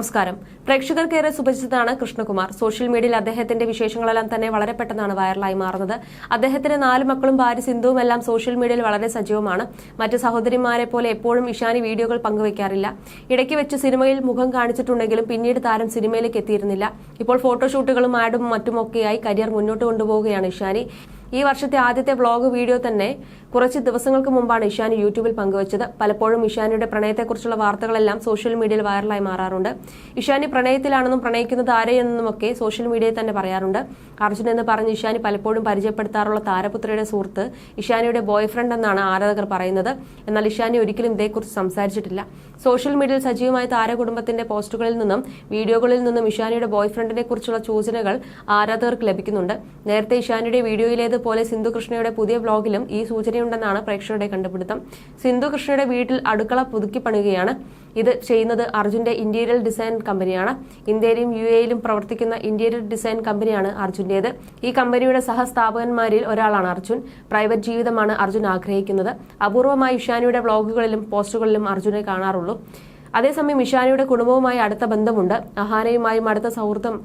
നമസ്കാരം. പ്രേക്ഷകർക്കേറെ സുപരിചിതനാണ് കൃഷ്ണകുമാർ. സോഷ്യൽ മീഡിയയിൽ അദ്ദേഹത്തിന്റെ വിശേഷങ്ങളെല്ലാം തന്നെ വളരെ പെട്ടെന്നാണ് വൈറലായി മാറുന്നത്. അദ്ദേഹത്തിന്റെ നാല് മക്കളും ഭാര്യ സിന്ധുവും എല്ലാം സോഷ്യൽ മീഡിയയിൽ വളരെ സജീവമാണ്. മറ്റ് സഹോദരിമാരെ പോലെ എപ്പോഴും ഇഷാനി വീഡിയോകൾ പങ്കുവയ്ക്കാറില്ല ഇടയ്ക്ക് വെച്ച് സിനിമയിൽ മുഖം കാണിച്ചിട്ടുണ്ടെങ്കിലും പിന്നീട് താരം സിനിമയിലേക്ക് എത്തിയിരുന്നില്ല. ഇപ്പോൾ ഫോട്ടോഷൂട്ടുകളും ആഡും മറ്റുമൊക്കെയായി കരിയർ മുന്നോട്ട് കൊണ്ടുപോവുകയാണ് ഇഷാനി. ഈ വർഷത്തെ ആദ്യത്തെ വ്ളോഗ് വീഡിയോ തന്നെ കുറച്ച് ദിവസങ്ങൾക്ക് മുമ്പാണ് ഇഷാനി യൂട്യൂബിൽ പങ്കുവച്ചത്. പലപ്പോഴും ഇഷാനിയുടെ പ്രണയത്തെക്കുറിച്ചുള്ള വാർത്തകളെല്ലാം സോഷ്യൽ മീഡിയയിൽ വൈറലായി മാറാറുണ്ട്. ഇഷാനി പ്രണയത്തിലാണെന്നും പ്രണയിക്കുന്നത് ആരെയെന്നുമൊക്കെ സോഷ്യൽ മീഡിയയിൽ തന്നെ പറയാറുണ്ട്. അർജുൻ എന്ന് പറഞ്ഞ് ഇഷാനി പലപ്പോഴും പരിചയപ്പെടുത്താറുള്ള താരപുത്രയുടെ സുഹൃത്ത് ഇഷാനിയുടെ ബോയ്ഫ്രണ്ട് എന്നാണ് ആരാധകർ പറയുന്നത്. എന്നാൽ ഇഷാനി ഒരിക്കലും ഇതേക്കുറിച്ച് സംസാരിച്ചിട്ടില്ല. സോഷ്യൽ മീഡിയയിൽ സജീവമായ താരകുടുംബത്തിന്റെ പോസ്റ്റുകളിൽ നിന്നും വീഡിയോകളിൽ നിന്നും ഇഷാനിയുടെ ബോയ്ഫ്രണ്ടിനെ കുറിച്ചുള്ള സൂചനകൾ ആരാധകർക്ക് ലഭിക്കുന്നുണ്ട്. നേരത്തെ ഇഷാനിയുടെ വീഡിയോയിലേതുപോലെ സിന്ധു കൃഷ്ണയുടെ പുതിയ ബ്ലോഗിലും ഈ സൂചനയുണ്ടെന്നാണ് പ്രേക്ഷകരുടെ കണ്ടുപിടുത്തം. സിന്ധു കൃഷ്ണയുടെ വീട്ടിൽ അടുക്കള പുതുക്കി പണിയുകയാണ്. ഇത് ചെയ്യുന്നത് അർജുന്റെ ഇന്റീരിയർ ഡിസൈൻ കമ്പനിയാണ്. ഇന്ത്യയിലും യു എയിലും പ്രവർത്തിക്കുന്ന ഇന്റീരിയർ ഡിസൈൻ കമ്പനിയാണ് അർജുന്റേത്. ഈ കമ്പനിയുടെ സഹസ്ഥാപകന്മാരിൽ ഒരാളാണ് അർജുൻ. പ്രൈവറ്റ് ജീവിതമാണ് അർജുൻ ആഗ്രഹിക്കുന്നത്. അപൂർവമായി ഇഷാനിയുടെ വ്ളോഗുകളിലും പോസ്റ്റുകളിലും അർജുനെ കാണാറുള്ളൂ. അതേസമയം ഇഷാനിയുടെ കുടുംബവുമായി അടുത്ത ബന്ധമുണ്ട്. അഹാനയുമായും അടുത്ത സൗഹൃദം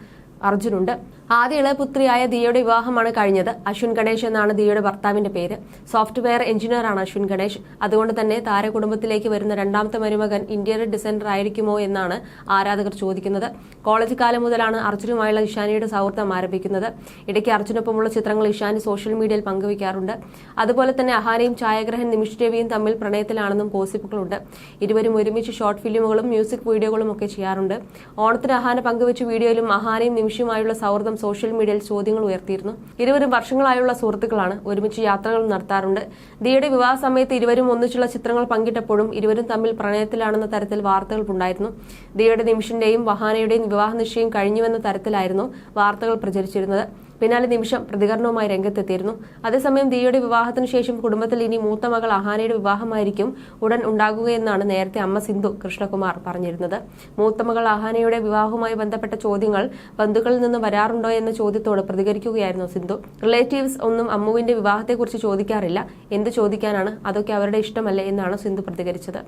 അർജുനുണ്ട്. ആദ്യ ഇളയപുത്രിയായ ദിയയുടെ വിവാഹമാണ് കഴിഞ്ഞത്. അശ്വിൻ ഗണേഷ് എന്നാണ് ദിയയുടെ ഭർത്താവിന്റെ പേര്. സോഫ്റ്റ്വെയർ എഞ്ചിനീയറാണ് അശ്വിൻ ഗണേഷ്. അതുകൊണ്ട് തന്നെ താര കുടുംബത്തിലേക്ക് വരുന്ന രണ്ടാമത്തെ മരുമകൻ ഇന്റീരിയർ ഡിസൈനർ ആയിരിക്കുമോ എന്നാണ് ആരാധകർ ചോദിക്കുന്നത്. കോളേജ് കാലം മുതലാണ് അർജുനുമായുള്ള ഇഷാനിയുടെ സൗഹൃദം ആരംഭിക്കുന്നത്. ഇടയ്ക്ക് അർജുനൊപ്പമുള്ള ചിത്രങ്ങൾ ഇഷാനി സോഷ്യൽ മീഡിയയിൽ പങ്കുവയ്ക്കാറുണ്ട്. അതുപോലെ തന്നെ അഹാനയും ഛായാഗ്രഹൻ നിമിഷ് രവിയും തമ്മിൽ പ്രണയത്തിലാണെന്നും ഗോസിപ്പുകളുണ്ട്. ഇരുവരും ഒരുമിച്ച് ഷോർട്ട് ഫിലിമുകളും മ്യൂസിക് വീഡിയോകളും ഒക്കെ ചെയ്യാറുണ്ട്. ഓണത്തിന് അഹാന പങ്കുവച്ച വീഡിയോയിലും അഹാനയും നിമിഷുമായുള്ള സൗഹൃദം സോഷ്യൽ മീഡിയയിൽ ചോദ്യങ്ങൾ ഉയർത്തിയിരുന്നു. ഇരുവരും വർഷങ്ങളായുള്ള സുഹൃത്തുക്കളാണ്. ഒരുമിച്ച് യാത്രകൾ നടത്താറുണ്ട്. ദിയുടെ വിവാഹ സമയത്ത് ഇരുവരും ഒന്നിച്ചുള്ള ചിത്രങ്ങൾ പങ്കിട്ടപ്പോഴും ഇരുവരും തമ്മിൽ പ്രണയത്തിലാണെന്ന തരത്തിൽ വാർത്തകൾ ഉണ്ടായിരുന്നു ദിയുടെ നിമിഷിന്റെയും വഹാനയുടെയും വിവാഹ നിശ്ചയം കഴിഞ്ഞുവെന്ന തരത്തിലായിരുന്നു വാർത്തകൾ പ്രചരിച്ചിരുന്നത്. പിന്നാലെ നിമിഷം പ്രതികരണവുമായി രംഗത്തെത്തിയിരുന്നു. അതേസമയം ദിയുടെ വിവാഹത്തിന് ശേഷം കുടുംബത്തിൽ ഇനി മൂത്ത മകൾ അഹാനയുടെ വിവാഹമായിരിക്കും ഉടൻ ഉണ്ടാകുകയെന്നാണ് നേരത്തെ അമ്മ സിന്ധു കൃഷ്ണകുമാർ പറഞ്ഞിരുന്നത്. മൂത്ത മകൾ അഹാനയുടെ വിവാഹവുമായി ബന്ധപ്പെട്ട ചോദ്യങ്ങൾ ബന്ധുക്കളിൽ നിന്ന് വരാറുണ്ടോ എന്ന ചോദ്യത്തോട് പ്രതികരിക്കുകയായിരുന്നു സിന്ധു. റിലേറ്റീവ്സ് ഒന്നും അമ്മുവിന്റെ വിവാഹത്തെക്കുറിച്ച് ചോദിക്കാറില്ല. എന്ത് ചോദിക്കാനാണ്? അതൊക്കെ അവരുടെ ഇഷ്ടമല്ലേ? എന്നാണ് സിന്ധു പ്രതികരിച്ചത്.